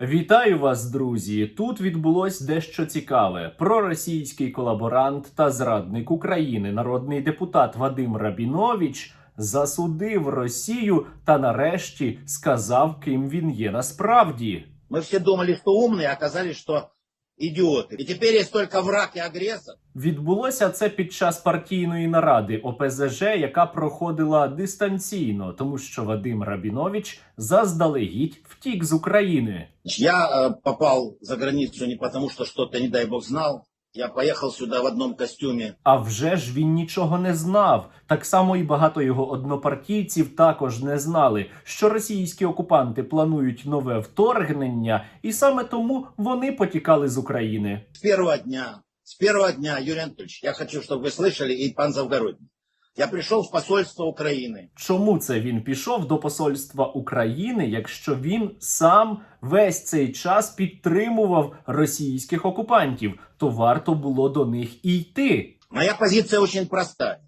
Вітаю вас, друзі! Тут відбулось дещо цікаве. Проросійський колаборант та зрадник України, народний депутат Вадим Рабінович, засудив Росію та нарешті сказав, ким він є насправді. Ми всі думали, хто умний, а казали, что идиоты. І тепер є тільки враг і агресор. Відбулося це під час партійної наради ОПЗЖ, яка проходила дистанційно, тому що Вадим Рабінович заздалегідь втік з України. Я попав попал за границю не тому, що щось, не дай бог, знал. Я поехал сюда в одном костюме. А вже ж він нічого не знав. Так само і багато його однопартійців також не знали, що російські окупанти планують нове вторгнення, і саме тому вони потікали з України. С первого дня, с первого дня, Юрий Анатольевич, я хочу, чтобы вы слышали, и пан Завгородний. Я прийшов в посольство України. Чому це він пішов до посольства України, якщо він сам весь цей час підтримував російських окупантів, то варто було до них і йти. Моя позиція очень простая.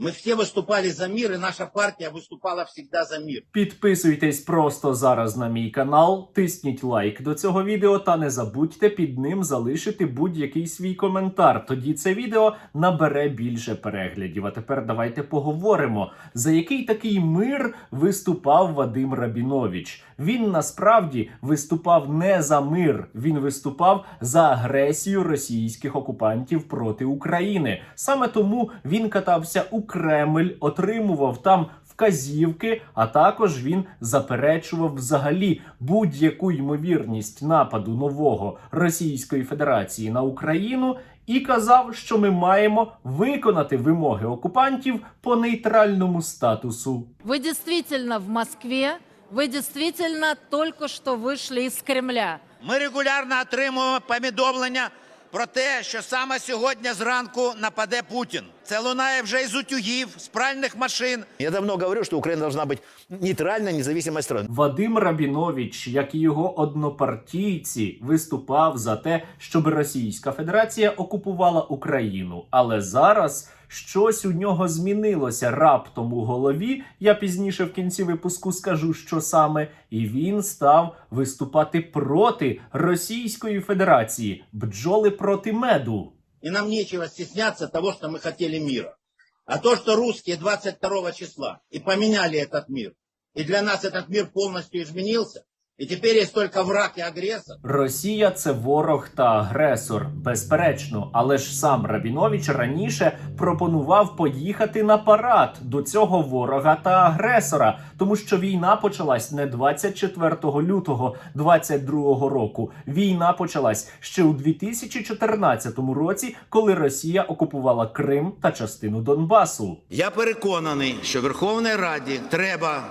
Мы все выступали за мир, и наша партия выступала всегда за мир. Підписуйтесь просто зараз на мій канал, тисніть лайк до цього відео та не забудьте під ним залишити будь-який свій коментар. Тоді це відео набере більше переглядів. А тепер давайте поговоримо, за який такий мир виступав Вадим Рабінович. Він насправді виступав не за мир, він виступав за агресію російських окупантів проти України. Саме тому він катався у Кремль, отримував там вказівки, а також він заперечував взагалі будь-яку ймовірність нападу нового Російської Федерації на Україну. І казав, що ми маємо виконати вимоги окупантів по нейтральному статусу. Вы действительно в Москве, вы действительно только что вышли из Кремля. Ми регулярно отримуємо повідомлення про те, що саме сьогодні зранку нападе Путін. Це лунає вже із утюгів, з пральних машин. Я давно говорю, что Украина должна быть нейтральной, независимой страной. Вадим Рабінович, як і його однопартійці, виступав за те, щоб Російська Федерація окупувала Україну. Але зараз щось у нього змінилося раптом у голові. Я пізніше в кінці випуску скажу, що саме, і він став виступати проти Російської Федерації, бджоли проти меду. И нам нечего стесняться того, что мы хотели мира. А то, что русские 22 числа и поменяли этот мир, и для нас этот мир полностью изменился, и теперь есть только враг и агрессор, Росія це ворог та агресор, безперечно. Але ж сам Рабінович раніше пропонував поїхати на парад до цього ворога та агресора, тому що війна почалась не 24 лютого 22 року. Війна почалась ще у 2014 році, коли Росія окупувала Крим та частину Донбасу. Я переконаний, що Верховній Раді треба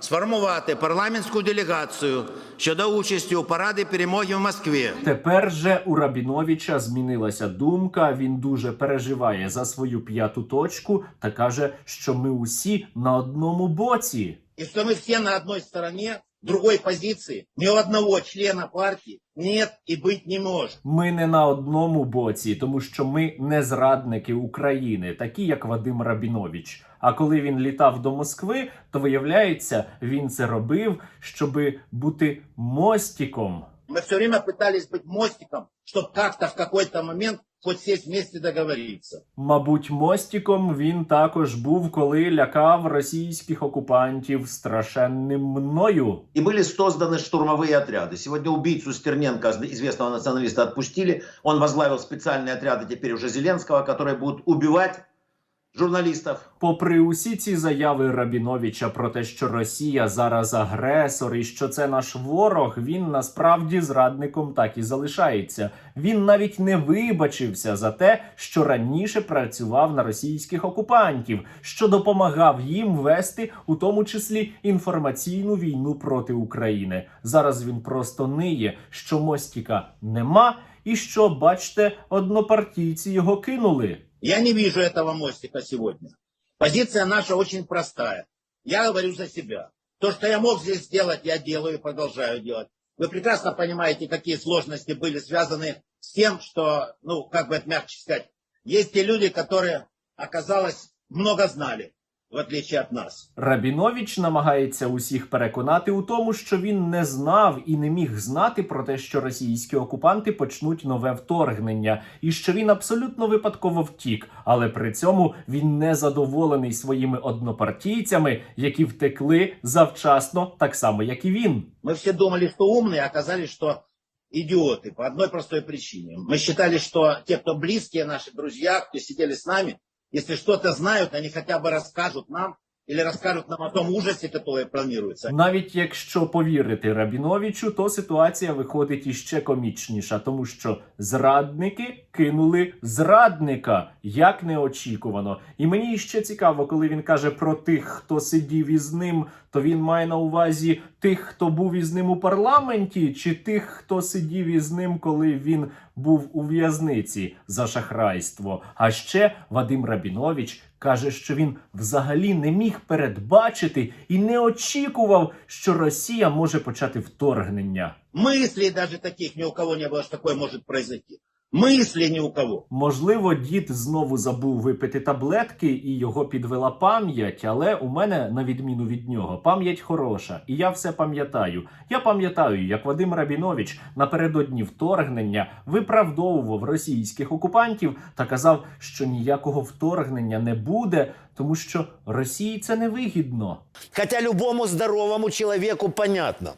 сформувати парламентську делегацію щодо участі у параді перемоги в Москві. Тепер же у Рабіновича змінилася думка. Він дуже переживає за свою п'яту точку та каже, що ми усі на одному боці. і що ми всі на одній стороне, другой позиции, ни у одного члена партии нет и быть не может. Ми не на одному боці, тому що ми не зрадники України, такі як Вадим Рабінович. А коли він літав до Москви, то виявляється, він це робив, щоби бути мостиком. Мы все время пытались быть мостиком, чтобы как-то в какой-то момент хоть сесть вместе договориться. Мабуть, мостиком він також був, коли лякав російських окупантів страшенним мною. И были созданы штурмовые отряды. Сегодня убийцу Стерненко, известного националиста, отпустили. Он возглавил специальные отряды теперь уже Зеленского, которые будут убивать журналистов. Попри усі ці заяви Рабіновича про те, що Росія зараз агресор і що це наш ворог, він насправді зрадником так і залишається. Він навіть не вибачився за те, що раніше працював на російських окупантів, що допомагав їм вести у тому числі інформаційну війну проти України. Зараз він просто ниє, що мостіка нема, і що, бачте, однопартійці його кинули. Я не вижу этого мостика сегодня. Позиция наша очень простая. Я говорю за себя. То, что я мог здесь сделать, я делаю и продолжаю делать. Вы прекрасно понимаете, какие сложности были связаны с тем, что, ну, как бы это мягче сказать, есть те люди, которые, оказалось, много знали. в отличие от нас. Рабінович намагається усіх переконати у тому, що він не знав і не міг знати про те, що російські окупанти почнуть нове вторгнення, і що він абсолютно випадково втік. Але при цьому він не задоволений своїми однопартійцями, які втекли завчасно, так само як і він. Мы все думали, что умные, а оказались, что идиоты по одной простой причине. Мы считали, что те, кто близкие наши друзья, кто сидели с нами, если что-то знают, они хотя бы расскажут нам или расскажут нам о том ужасе, который планируется. Навіть якщо повірити Рабіновичу, то ситуація виходить іще комічніша, тому що зрадники кинули зрадника як неочікувано. І мені ще цікаво, коли він каже про тих, хто сидів із ним, то він має на увазі тих, хто був із ним у парламенті, чи тих, хто сидів із ним, коли він був у в'язниці за шахрайство. А ще Вадим Рабінович каже, що він взагалі не міг передбачити і не очікував, що Росія може почати вторгнення. Мыслей даже таких ни у кого не было, что такое может произойти. Мыслей ни у кого. Можливо, дід знову забув випити таблетки і його підвела пам'ять, але у мене, на відміну від нього, пам'ять хороша, і я все пам'ятаю. Я пам'ятаю, як Вадим Рабінович напередодні вторгнення виправдовував російських окупантів та казав, що ніякого вторгнення не буде, тому що Росії це не вигідно. Хотя любому здоровому человеку понятно,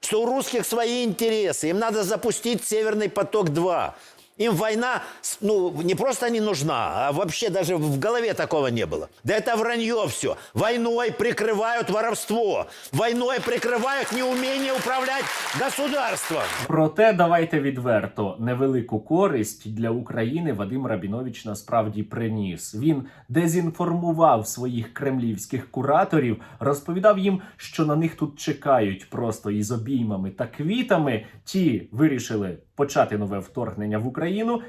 что у русских свои интересы. Им надо запустить Северный поток-2. Им война, с- ну, не просто не нужна, а вообще даже в голове такого не было. Да это вранье все. Войной прикрывают воровство. Войной прикрывают неумение управлять государством. Проте давайте відверто невелику користь для України Вадим Рабінович насправді приніс. Він дезінформував своїх кремлівських кураторів, розповідав їм, що на них тут чекають просто із обіймами та квітами. Ті вирішили почати нове вторгнення в Україну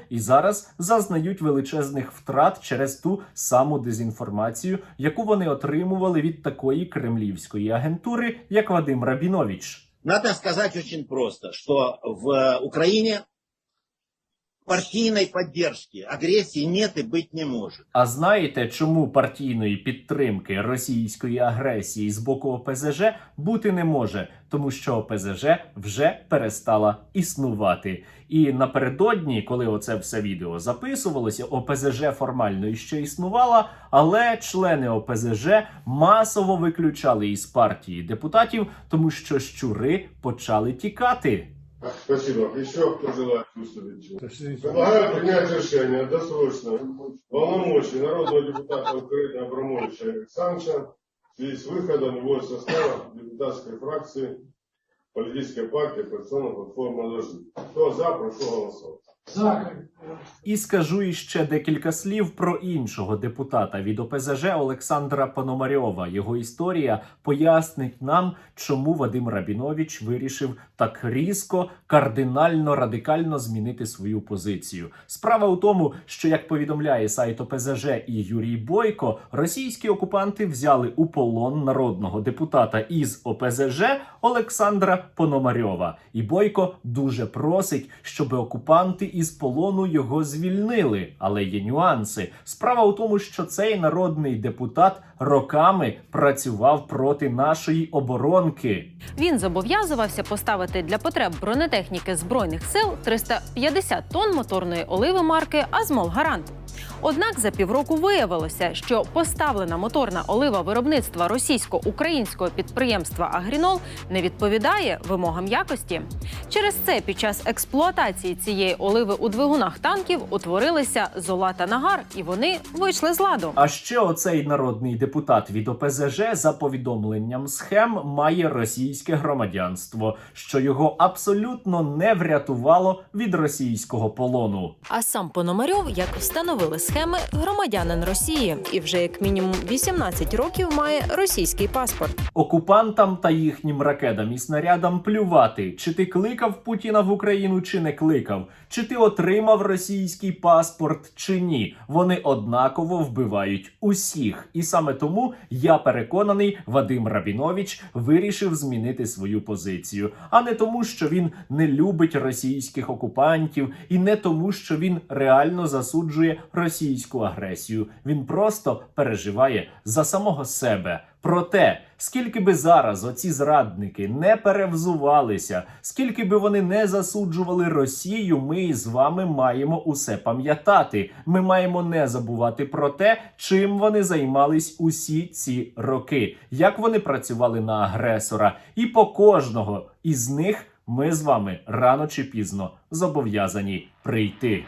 і зараз зазнають величезних втрат через ту саму дезінформацію, яку вони отримували від такої кремлівської агентури, як Вадим Рабінович. Надо сказать очень просто, что в Украине партийной поддержки, агрессии нет и быть не может. А знаєте, чому партійної підтримки російської агресії з боку ОПЗЖ бути не може? Тому що ОПЗЖ вже перестала існувати. І напередодні, коли оце все відео записувалося, ОПЗЖ формально іще існувала, але члени ОПЗЖ масово виключали із партії депутатів, тому що щури почали тікати. Спасибо. Еще кто желает выступить? Предлагаю принять решение досрочно полномочий народного депутата Украины Абрамовича Александровича в связи с выходом его из состава депутатской фракции политической партии «Оппозиционная платформа «Ложи». Кто за, прошу голосовать. І скажу іще декілька слів про іншого депутата від ОПЗЖ Олександра Пономарьова. Його історія пояснить нам, чому Вадим Рабінович вирішив так різко, кардинально, радикально змінити свою позицію. Справа у тому, що як повідомляє сайт ОПЗЖ і Юрій Бойко, російські окупанти взяли у полон народного депутата із ОПЗЖ Олександра Пономарьова. І Бойко дуже просить, щоб окупанти із полону його звільнили. Але є нюанси. Справа у тому, що цей народний депутат роками працював проти нашої оборонки. Він зобов'язувався поставити для потреб бронетехніки збройних сил 350 тонн моторної оливи марки Азмол Гарант. Однак за півроку виявилося, що поставлена моторна олива виробництва російсько-українського підприємства Агрінол не відповідає вимогам якості. Через це під час експлуатації цієї оливи у двигунах танків утворилися зола та нагар, і вони вийшли з ладу. А ще оцей народний депутат від ОПЗЖ за повідомленням схем має російське громадянство, що його абсолютно не врятувало від російського полону. А сам Пономарьов, як встановили схеми, громадянин Росії і вже як мінімум 18 років має російський паспорт. Окупантам та їхнім ракетам і снарядам плювати, чи ти кликав Путіна в Україну, чи не кликав, чи ти отримав російський паспорт, чи ні. Вони однаково вбивають усіх. І саме тому я переконаний, Вадим Рабінович вирішив змінити свою позицію, а не тому, що він не любить російських окупантів, і не тому, що він реально засуджує російську агресію. Він просто переживає за самого себе. Проте, скільки би зараз оці зрадники не перевзувалися, скільки би вони не засуджували Росію, ми з вами маємо усе пам'ятати. Ми маємо не забувати про те, чим вони займались усі ці роки, як вони працювали на агресора, і по кожного із них ми з вами рано чи пізно зобов'язані прийти.